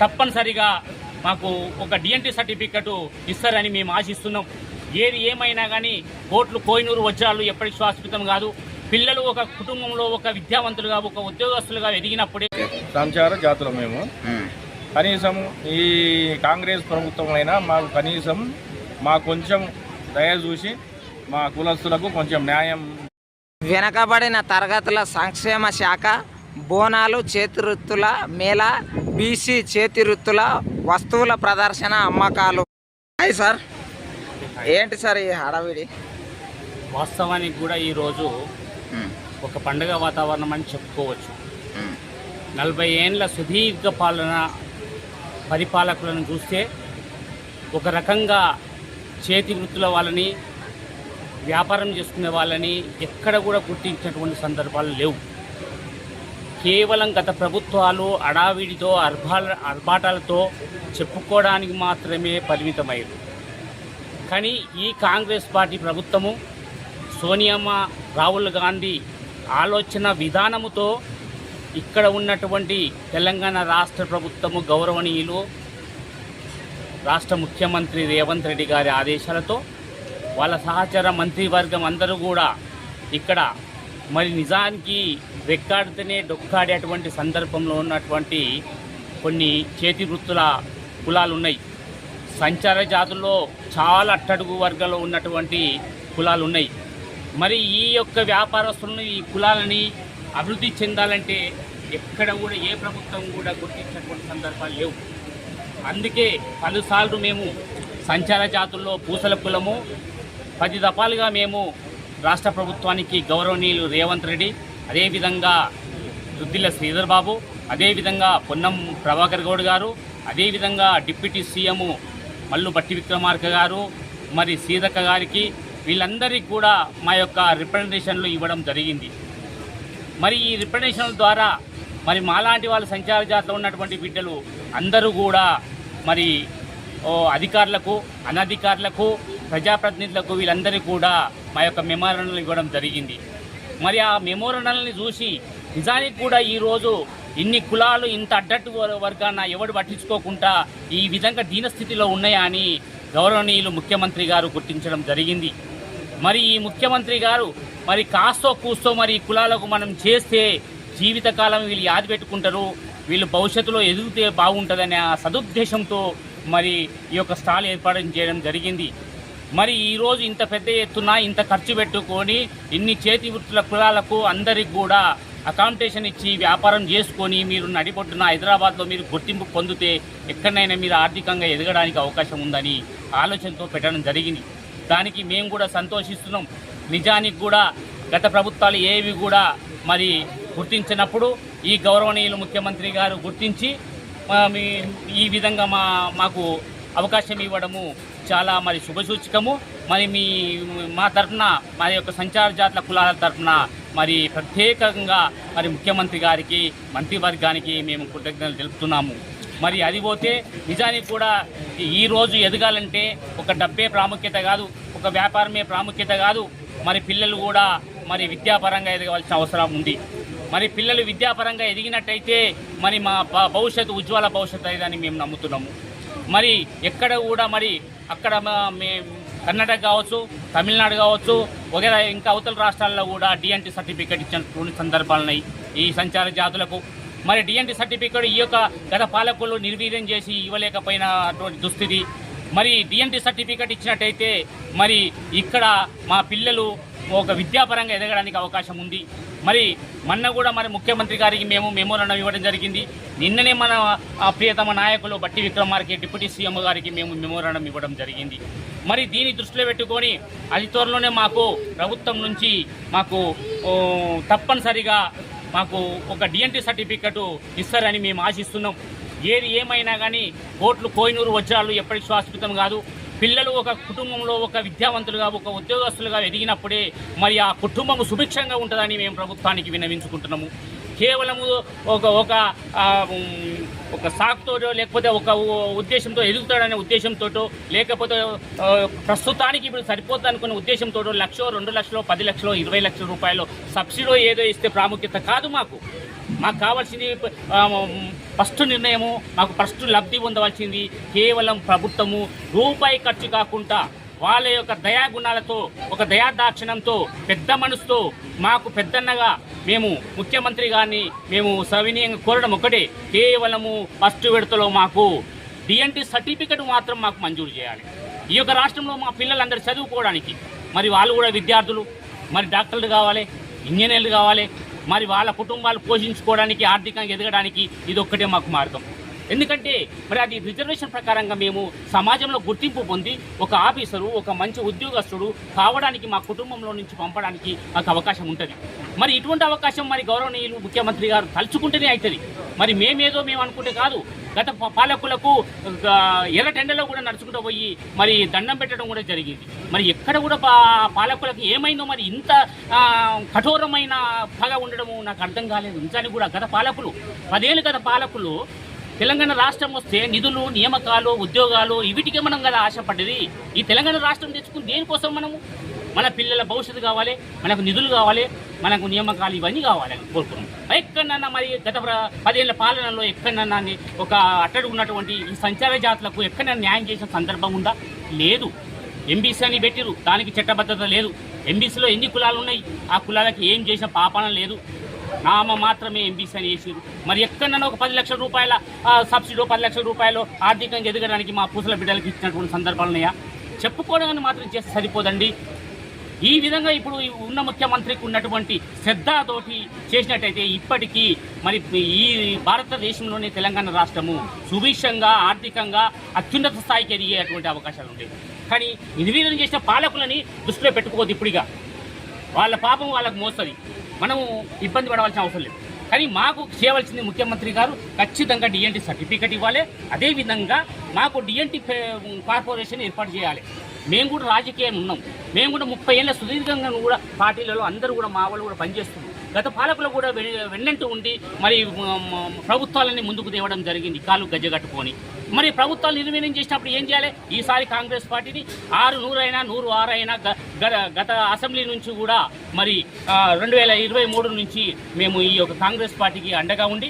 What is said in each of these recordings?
తప్పనిసరిగా మాకు ఒక డిఎన్టీ సర్టిఫికెట్ ఇస్తారని మేము ఆశిస్తున్నాం. ఏది ఏమైనా కానీ కోట్లు కోయినూరు వజ్రాలు ఎప్పటికి శాశ్వతం కాదు. పిల్లలు ఒక కుటుంబంలో ఒక విద్యావంతులుగా ఒక ఉద్యోగస్తులుగా ఎదిగినప్పుడే సంచార జాతులు మేము. కనీసం ఈ కాంగ్రెస్ ప్రభుత్వం అయినా మాకు కనీసం మా కొంచెం దయ చూసి మా కులస్తులకు కొంచెం న్యాయం. వెనకబడిన తరగతుల సంక్షేమ శాఖ బోనాలు చేతివృత్తుల మేళ బీసీ చేతివృత్తుల వస్తువుల ప్రదర్శన అమ్మకాలు. Hi sir. ఏంటి సార్ ఈ హడావిడి? వాస్తవానికి కూడా ఈరోజు ఒక పండుగ వాతావరణం అని చెప్పుకోవచ్చు. నలభై ఏండ్ల సుదీర్ఘ పాలన పరిపాలకులను చూస్తే ఒక రకంగా చేతి వృత్తుల వాళ్ళని వ్యాపారం చేసుకునే వాళ్ళని ఎక్కడ కూడా గుర్తించినటువంటి సందర్భాలు లేవు. కేవలం గత ప్రభుత్వాలు అడావిడితో అర్భాల అర్భాటాలతో చెప్పుకోవడానికి మాత్రమే పరిమితమయ్యారు కానీ ఈ కాంగ్రెస్ పార్టీ ప్రభుత్వము సోనియమ్మ రాహుల్ గాంధీ ఆలోచన విధానముతో ఇక్కడ ఉన్నటువంటి తెలంగాణ రాష్ట్ర ప్రభుత్వము గౌరవనీయులు రాష్ట్ర ముఖ్యమంత్రి రేవంత్ రెడ్డి గారి ఆదేశాలతో వాళ్ళ సహచర మంత్రివర్గం అందరూ కూడా ఇక్కడ మరి నిజానికి రెక్కాడితేనే డొక్కాడేటువంటి సందర్భంలో ఉన్నటువంటి కొన్ని చేతి వృత్తుల కులాలు ఉన్నాయి. సంచార జాతుల్లో చాలా అట్టడుగు వర్గాల్లో ఉన్నటువంటి కులాలు ఉన్నాయి. మరి ఈ యొక్క వ్యాపారస్తులను ఈ కులాలని అభివృద్ధి చెందాలంటే ఎక్కడ కూడా ఏ ప్రభుత్వం కూడా గుర్తించినటువంటి సందర్భాలు లేవు. అందుకే పలుసార్లు మేము సంచార జాతుల్లో పూసల కులము పది దఫాలుగా మేము రాష్ట్ర ప్రభుత్వానికి గౌరవనీయులు రేవంత్ రెడ్డి అదేవిధంగా దుద్దిల్ల శ్రీధర్ బాబు అదేవిధంగా పొన్నం ప్రభాకర్ గౌడ్ గారు అదేవిధంగా డిప్యూటీ సీఎం మల్లు బట్టి విక్రమార్క గారు మరి సీతక్క గారికి వీళ్ళందరికీ కూడా మా యొక్క రిప్రజెంటేషన్లు ఇవ్వడం జరిగింది. మరి ఈ రిప్రజెంటేషన్ల ద్వారా మరి మాలాంటి వాళ్ళ సంచార జాతలో ఉన్నటువంటి బిడ్డలు అందరూ కూడా మరి ఓ అధికారులకు అనధికారులకు ప్రజాప్రతినిధులకు వీళ్ళందరికీ కూడా మా యొక్క మెమోరణలు ఇవ్వడం జరిగింది. మరి ఆ మెమోరణల్ని చూసి నిజానికి కూడా ఈరోజు ఇన్ని కులాలు ఇంత అడ్డట్టు వర్గాన ఎవడు పట్టించుకోకుండా ఈ విధంగా దీనస్థితిలో ఉన్నాయా అని గౌరవనీయులు ముఖ్యమంత్రి గారు గుర్తించడం జరిగింది. మరి ఈ ముఖ్యమంత్రి గారు మరి కాస్తో కూస్తో మరి కులాలకు మనం చేస్తే జీవితకాలం వీళ్ళు యాది పెట్టుకుంటారు వీళ్ళు భవిష్యత్తులో ఎదిగితే బాగుంటుందనే ఆ సదుద్దేశంతో మరి ఈ యొక్క స్టాల్ ఏర్పాటు చేయడం జరిగింది. మరి ఈరోజు ఇంత పెద్ద ఎత్తున ఇంత ఖర్చు పెట్టుకొని ఇన్ని చేతి వృత్తుల కులాలకు అందరికి కూడా అకామిడేషన్ ఇచ్చి వ్యాపారం చేసుకొని మీరు నడిపొట్టున హైదరాబాద్లో మీరు గుర్తింపు పొందితే ఎక్కడైనా మీరు ఆర్థికంగా ఎదగడానికి అవకాశం ఉందని ఆలోచనతో పెట్టడం జరిగింది. దానికి మేము కూడా సంతోషిస్తున్నాం. నిజానికి కూడా గత ప్రభుత్వాలు ఏవి కూడా మరి గుర్తించినప్పుడు ఈ గౌరవనీయులు ముఖ్యమంత్రి గారు గుర్తించి ఈ విధంగా మా మాకు అవకాశం ఇవ్వడము చాలా మరి శుభసూచకము. మరి మీ మా తరఫున మా యొక్క సంచార జాతుల కులాల తరఫున మరి ప్రత్యేకంగా మరి ముఖ్యమంత్రి గారికి మంత్రివర్గానికి మేము కృతజ్ఞతలు తెలుపుతున్నాము. మరి అది పోతే నిజానికి కూడా ఈ రోజు ఎదగాలంటే ఒక డబ్బే ప్రాముఖ్యత కాదు ఒక వ్యాపారమే ప్రాముఖ్యత కాదు. మరి పిల్లలు కూడా మరి విద్యాపరంగా ఎదగవలసిన అవసరం ఉంది. మరి పిల్లలు విద్యాపరంగా ఎదిగినట్టయితే మరి మా భవిష్యత్తు ఉజ్వల భవిష్యత్తు అయ్యేదని మేము నమ్ముతున్నాము. మరి ఎక్కడ కూడా మరి అక్కడ మా- మే కర్ణాటక కావచ్చు తమిళనాడు కావచ్చు వగేరా ఇంకా అవతల రాష్ట్రాల్లో కూడా డిఎన్టీ సర్టిఫికేట్ ఇచ్చినటువంటి సందర్భాలు ఉన్నాయి. ఈ సంచార జాతులకు మరి డిఎన్టీ సర్టిఫికేట్ ఈ యొక్క గత పాలకులు నిర్వీర్యం చేసి ఇవ్వలేకపోయిన అటువంటి దుస్థితి. మరి డిఎన్టీ సర్టిఫికేట్ ఇచ్చినట్టయితే మరి ఇక్కడ మా పిల్లలు ఒక విద్యాపరంగా ఎదగడానికి అవకాశం ఉంది. మరి మొన్న కూడా మరి ముఖ్యమంత్రి గారికి మేము మెమోరాండం ఇవ్వడం జరిగింది. నిన్ననే మన ప్రియతమ నాయకులు బట్టి విక్రమార్కి డిప్యూటీ సీఎం గారికి మేము మెమోరాండం ఇవ్వడం జరిగింది. మరి దీన్ని దృష్టిలో పెట్టుకొని అతి త్వరలోనే మాకు ప్రభుత్వం నుంచి మాకు తప్పనిసరిగా మాకు ఒక డిఎన్టీ సర్టిఫికెట్ ఇస్తారని మేము ఆశిస్తున్నాం. ఏది ఏమైనా కానీ కోట్లు కోయినూరు వజ్రాలు ఎప్పటికీ శాశ్వతం కాదు. పిల్లలు ఒక కుటుంబంలో ఒక విద్యావంతులుగా ఒక ఉద్యోగస్తులుగా ఎదిగినప్పుడే మరి ఆ కుటుంబం సుభిక్షంగా ఉంటుందని మేము ప్రభుత్వానికి విన్నవించుకుంటున్నాము. కేవలము ఒక ఒక ఒక సాకుతోటో లేకపోతే ఒక ఉద్దేశంతో ఎదుగుతాడనే ఉద్దేశంతోటో లేకపోతే ప్రస్తుతానికి ఇప్పుడు సరిపోతుంది అనుకునే ఉద్దేశంతో లక్షో రెండు లక్షలో పది లక్షలో ఇరవై లక్షల రూపాయలు సబ్సిడీ ఏదో ఇస్తే ప్రాముఖ్యత కాదు మాకు. మాకు కావాల్సింది ఫస్ట్ నిర్ణయము మాకు ఫస్ట్ లబ్ధి పొందవలసింది కేవలం ప్రభుత్వము. రూపాయి ఖర్చు కాకుండా వాళ్ళ యొక్క దయాగుణాలతో ఒక దయాదాక్షిణంతో పెద్ద మనసుతో మాకు పెద్దన్నగా మేము ముఖ్యమంత్రి గారిని మేము సవినీయంగా కోరడం ఒకటే కేవలము ఫస్ట్ విడతలో మాకు డిఎన్టీ సర్టిఫికెట్ మాత్రం మాకు మంజూరు చేయాలి. ఈ యొక్క రాష్ట్రంలో మా పిల్లలందరూ చదువుకోవడానికి మరి వాళ్ళు కూడా విద్యార్థులు మరి డాక్టర్లు కావాలి ఇంజనీర్లు కావాలి మరి వాళ్ళ కుటుంబాలు పోషించుకోవడానికి ఆర్థికంగా ఎదగడానికి ఇది ఒక్కటే మాకు మార్గం. ఎందుకంటే మరి అది రిజర్వేషన్ ప్రకారంగా మేము సమాజంలో గుర్తింపు పొంది ఒక ఆఫీసరు ఒక మంచి ఉద్యోగస్తుడు కావడానికి మా కుటుంబంలో నుంచి పంపడానికి మాకు అవకాశం ఉంటుంది. మరి ఇటువంటి అవకాశం మరి గౌరవనీయులు ముఖ్యమంత్రి గారు తలుచుకుంటేనే అవుతుంది మరి మేమేదో మేము అనుకుంటే కాదు గత పాలకులకు ఎర్ర టెండలో కూడా నడుచుకుంటూ పోయి మరి దండం పెట్టడం కూడా జరిగింది. మరి ఎక్కడ కూడా పా- పాలకులకు ఏమైందో మరి ఇంత కఠోరమైన పగ ఉండడము నాకు అర్థం కాలేదు. నిజానికి కూడా గత పాలకులు పదేళ్ళు గత పాలకులు తెలంగాణ రాష్ట్రం వస్తే నిధులు నియామకాలు ఉద్యోగాలు ఇవిటికే మనం కదా ఆశపడ్డది ఈ తెలంగాణ రాష్ట్రం తెచ్చుకుని దేనికోసం మనము? మన పిల్లల భవిష్యత్తు కావాలి మనకు నిధులు కావాలి మనకు నియామకాలు ఇవన్నీ కావాలని కోరుకున్నాం ఎక్కడన్నా మరి గత ప్ర- పదేళ్ళ పాలనలో ఎక్కడన్నా ఒక అట్టడు ఉన్నటువంటి ఈ సంచార జాతులకు ఎక్కడైనా న్యాయం చేసిన సందర్భం ఉందా? లేదు. ఎంబీసీ అని పెట్టిరు దానికి చట్టబద్ధత లేదు. ఎంబీసీలో ఎన్ని కులాలు ఉన్నాయి? ఆ కులాలకి ఏం చేసిన పాపన లేదు. నామ మాత్రమే ఎంబీసీ అని వేసారు మరి ఎక్కడన్నా ఒక పది లక్షల రూపాయల సబ్సిడీ పది లక్షల రూపాయలు ఆర్థికంగా ఎదగడానికి మా పూసల బిడ్డలకి ఇచ్చినటువంటి సందర్భాలున్నాయా చెప్పుకోవడానికి మాత్రం చేస్తే సరిపోదండి. ఈ విధంగా ఇప్పుడు ఉన్న ముఖ్యమంత్రికి ఉన్నటువంటి శ్రద్ధతోటి చేసినట్టయితే ఇప్పటికీ మరి ఈ భారతదేశంలోని తెలంగాణ రాష్ట్రము సుభిక్షంగా ఆర్థికంగా అత్యున్నత స్థాయికి ఎదిగేటువంటి అవకాశాలు ఉండేవి కానీ నిర్వీర్యం చేసిన పాలకులని దృష్టిలో పెట్టుకోవద్దు ఇప్పుడుగా. వాళ్ళ పాపం వాళ్ళకు మోస్తుంది. మనము ఇబ్బంది పడవలసిన అవసరం లేదు. కానీ మాకు చేయవలసింది ముఖ్యమంత్రి గారు ఖచ్చితంగా డిఎన్టీ సర్టిఫికెట్ ఇవ్వాలి. అదేవిధంగా మాకు డిఎన్టీ కార్పొరేషన్ ఏర్పాటు చేయాలి. మేము కూడా రాజకీయం ఉన్నాం. మేము కూడా ముప్పై ఏళ్ళ సుదీర్ఘంగా కూడా పార్టీలలో అందరూ కూడా మా వాళ్ళు కూడా పనిచేస్తున్నాం. గత పాలకులు కూడా వె- వెన్నంటూ ఉండి మరి ప్రభుత్వాలని ముందుకు తేవడం జరిగింది. కాలు గజ్జగట్టుకొని మరి ప్రభుత్వాలు నిర్వీర్యం చేసినప్పుడు ఏం చేయాలి? ఈసారి కాంగ్రెస్ పార్టీని ఆరు నూరైనా నూరు ఆరు గ- గత అసెంబ్లీ నుంచి కూడా మరి రెండు వేల ఇరవై మూడు నుంచి మేము ఈ యొక్క కాంగ్రెస్ పార్టీకి అండగా ఉండి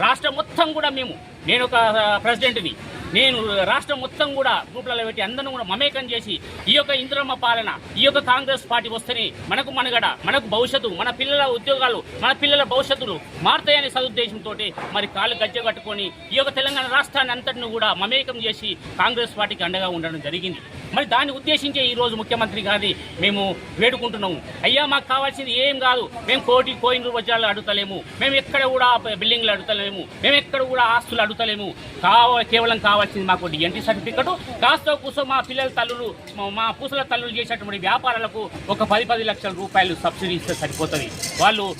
రాష్ట్రం మొత్తం కూడా మేము నేను ఒక ప్రెసిడెంట్ని నేను రాష్ట్రం మొత్తం కూడా గ్రూపులలో పెట్టి అందరిని కూడా మమేకం చేసి ఈ యొక్క ఇంద్రమ్మ పాలన ఈ యొక్క కాంగ్రెస్ పార్టీ వస్తేనే మనకు మనగడ మనకు భవిష్యత్తు మన పిల్లల ఉద్యోగాలు మన పిల్లల భవిష్యత్తులు మారుతాయనే సదుద్దేశంతో మరి కాళ్ళు గజ్జ కట్టుకొని ఈ యొక్క తెలంగాణ రాష్ట్రాన్ని అంతటిని కూడా మమేకం చేసి కాంగ్రెస్ పార్టీకి అండగా ఉండడం జరిగింది. మరి దాన్ని ఉద్దేశించే ఈరోజు ముఖ్యమంత్రి గారిని మేము వేడుకుంటున్నాము. అయ్యా మాకు కావాల్సింది ఏం కాదు. మేము కోటి కోయిన వజ్రాలు అడుగుతలేము. మేము ఎక్కడ కూడా బిల్డింగ్లు అడుగుతలేము. మేము ఎక్కడ కూడా ఆస్తులు అడుగుతలేము. కావ కేవలం కావాల్సింది మాకు డిఎన్టీ సర్టిఫికెట్. కాస్త కూసో మా పిల్లల తల్లులు మా- పూసల తల్లులు చేసేటువంటి వ్యాపారాలకు ఒక పది పది లక్షల రూపాయలు సబ్సిడీ ఇస్తే సరిపోతుంది. వాళ్ళు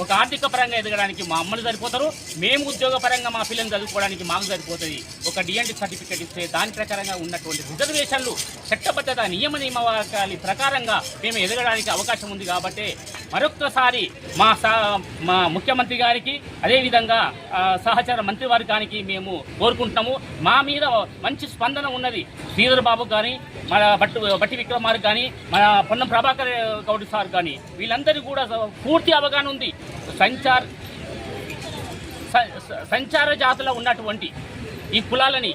ఒక ఆర్థిక పరంగా ఎదగడానికి మా అమ్మలు సరిపోతారు. మేము ఉద్యోగ పరంగా మా పిల్లల్ని చదువుకోవడానికి మాకు సరిపోతుంది. ఒక డిఎన్టీ సర్టిఫికేట్ ఇస్తే దాని ప్రకారంగా ఉన్నటువంటి రిజర్వేషన్లు చట్టబద్ధత నియమ నియమావళి ప్రకారంగా మేము ఎదగడానికి అవకాశం ఉంది కాబట్టి మరొక్కసారి మా సా మా ముఖ్యమంత్రి గారికి అదేవిధంగా సహచర మంత్రివర్గానికి మేము కోరుకుంటున్నాము. మా మీద మంచి స్పందన ఉన్నది శ్రీధర్ బాబు కానీ మన బట్టు బట్టి విక్రమార్ కానీ మన పొన్నం ప్రభాకర్ గౌడ్ సార్ కానీ వీళ్ళందరికీ కూడా పూర్తి అవగాహన ఉంది. సంచార్ స- సంచార జాతులో ఉన్నటువంటి ఈ కులాలని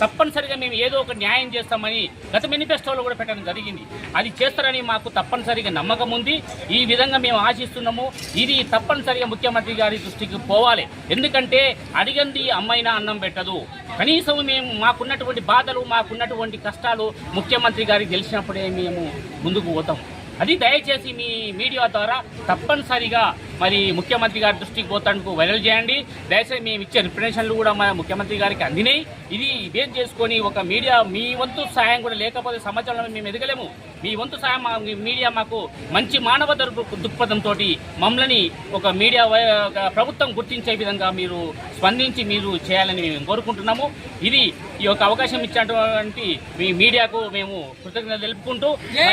తప్పనిసరిగా మేము ఏదో ఒక న్యాయం చేస్తామని గత మేనిఫెస్టోలో కూడా పెట్టడం జరిగింది. అది చేస్తారని మాకు తప్పనిసరిగా నమ్మకం ఉంది. ఈ విధంగా మేము ఆశిస్తున్నాము. ఇది తప్పనిసరిగా ముఖ్యమంత్రి గారి దృష్టికి పోవాలి. ఎందుకంటే అడిగంది అమ్మైనా అన్నం పెట్టదు. కనీసం మేము మాకున్నటువంటి బాధలు మాకున్నటువంటి కష్టాలు ముఖ్యమంత్రి గారికి తెలిసినప్పుడే మేము ముందుకు పోతాం. అది దయచేసి మీ మీడియా ద్వారా తప్పనిసరిగా మరి ముఖ్యమంత్రి గారి దృష్టికి పోతానికి వైరల్ చేయండి. దయచేసి మేము ఇచ్చే రిప్రజెంటేషన్లు కూడా మా ముఖ్యమంత్రి గారికి అందినాయి ఇది బేస్ చేసుకొని ఒక మీడియా మీ వంతు సాయం కూడా లేకపోతే సమాచారం మేము ఎదగలేము. మీ వంతు సాయం మా మీ మీడియా మాకు మంచి మానవ దృక్- దృక్పథంతో మమ్మల్ని ఒక మీడియా వై- ఒక ప్రభుత్వం గుర్తించే విధంగా మీరు స్పందించి మీరు చేయాలని మేము కోరుకుంటున్నాము. ఇది ఈ యొక్క అవకాశం ఇచ్చినటువంటి మీ మీడియాకు మేము కృతజ్ఞత తెలుపుకుంటూ జై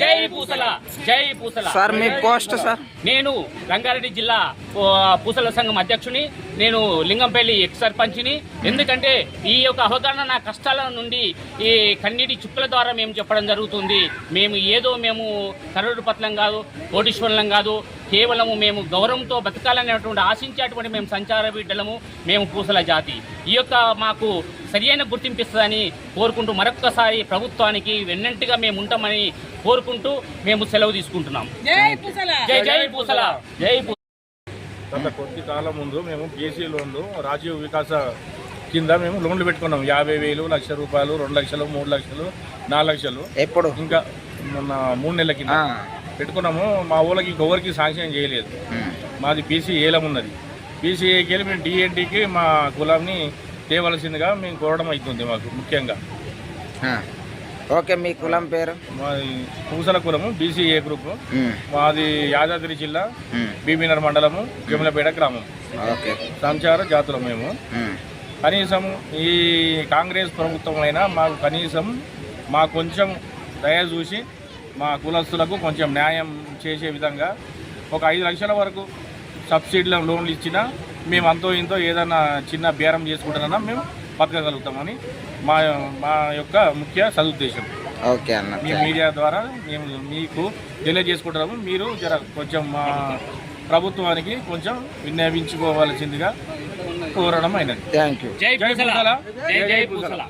జై పూసల! జై పూసల! సార్ మీ పోస్ట్ సార్. నేను రంగారెడ్డి జిల్లా పూసల సంఘం అధ్యక్షుని. నేను లింగంపల్లి ఎక్స్ సర్పంచ్ని. ఎందుకంటే ఈ యొక్క అవగాహన నా కష్టాల నుండి ఈ కన్నీటి చుక్కల ద్వారా మేము చెప్పడం జరుగుతుంది. మేము ఏదో మేము కరోడు పట్లం కాదు కోటీశ్వరులం కాదు కేవలము మేము గౌరవంతో బతకాలనేటువంటి ఆశించేటువంటి మేము సంచార బిడ్డలము మేము పూసల జాతి. ఈ యొక్క మాకు సరియైన గుర్తింపు ఇస్తుందని కోరుకుంటూ మరొక్కసారి ప్రభుత్వానికి వెన్నంటిగా మేము ఉంటామని కోరుకుంటూ మేము సెలవు తీసుకుంటున్నాం. జై జై పూసల. జై గత కొద్ది కాలం ముందు మేము బీసీ లోన్లు రాజీవ్ వికాస కింద మేము లోన్లు పెట్టుకున్నాం. యాభై వేలు లక్ష రూపాయలు రెండు లక్షలు మూడు లక్షలు నాలుగు లక్షలు. ఎప్పుడు? ఇంకా మొన్న మూడు నెలల కింద పెట్టుకున్నాము. మా ఊళ్ళకి ఇంకొకరికి శాంక్షన్ చేయలేదు. మాది పీసీ ఏలం ఉన్నది. పీసీఏకి వెళ్ళి మేము డిఎన్టీకి మా కులాన్ని తేవలసిందిగా మేము కోరడం అవుతుంది మాకు ముఖ్యంగా. ఓకే మీ కులం పేరు? మాది పూసల కులము బీసీఏ గ్రూప్. ఉమ్, మాది యాదాద్రి జిల్లా బీబీనర్ మండలము జమలపేట గ్రామం. ఓకే. సంచార జాతులు మేము. కనీసం ఈ కాంగ్రెస్ ప్రభుత్వం అయినా మాకు కనీసం మా కొంచెం దయ చూసి మా కులస్తులకు కొంచెం న్యాయం చేసే విధంగా ఒక ఐదు లక్షల వరకు సబ్సిడీల లోన్లు ఇచ్చినా మేము అంతో ఇంతో ఏదైనా చిన్న బేరం చేసుకుంటానన్నా మేము బతకగలుగుతామని మా మా యొక్క ముఖ్య సదుద్దేశం. ఓకే అన్న మీ మీడియా ద్వారా మేము మీకు తెలియజేసుకుంటున్నాము. మీరు జర కొంచెం మా ప్రభుత్వానికి కొంచెం విన్నవించుకోవాల్సిందిగా కోరడం అయినది. థ్యాంక్ యూ జై జై పూసల. పూసల. జై జై జై పూసల.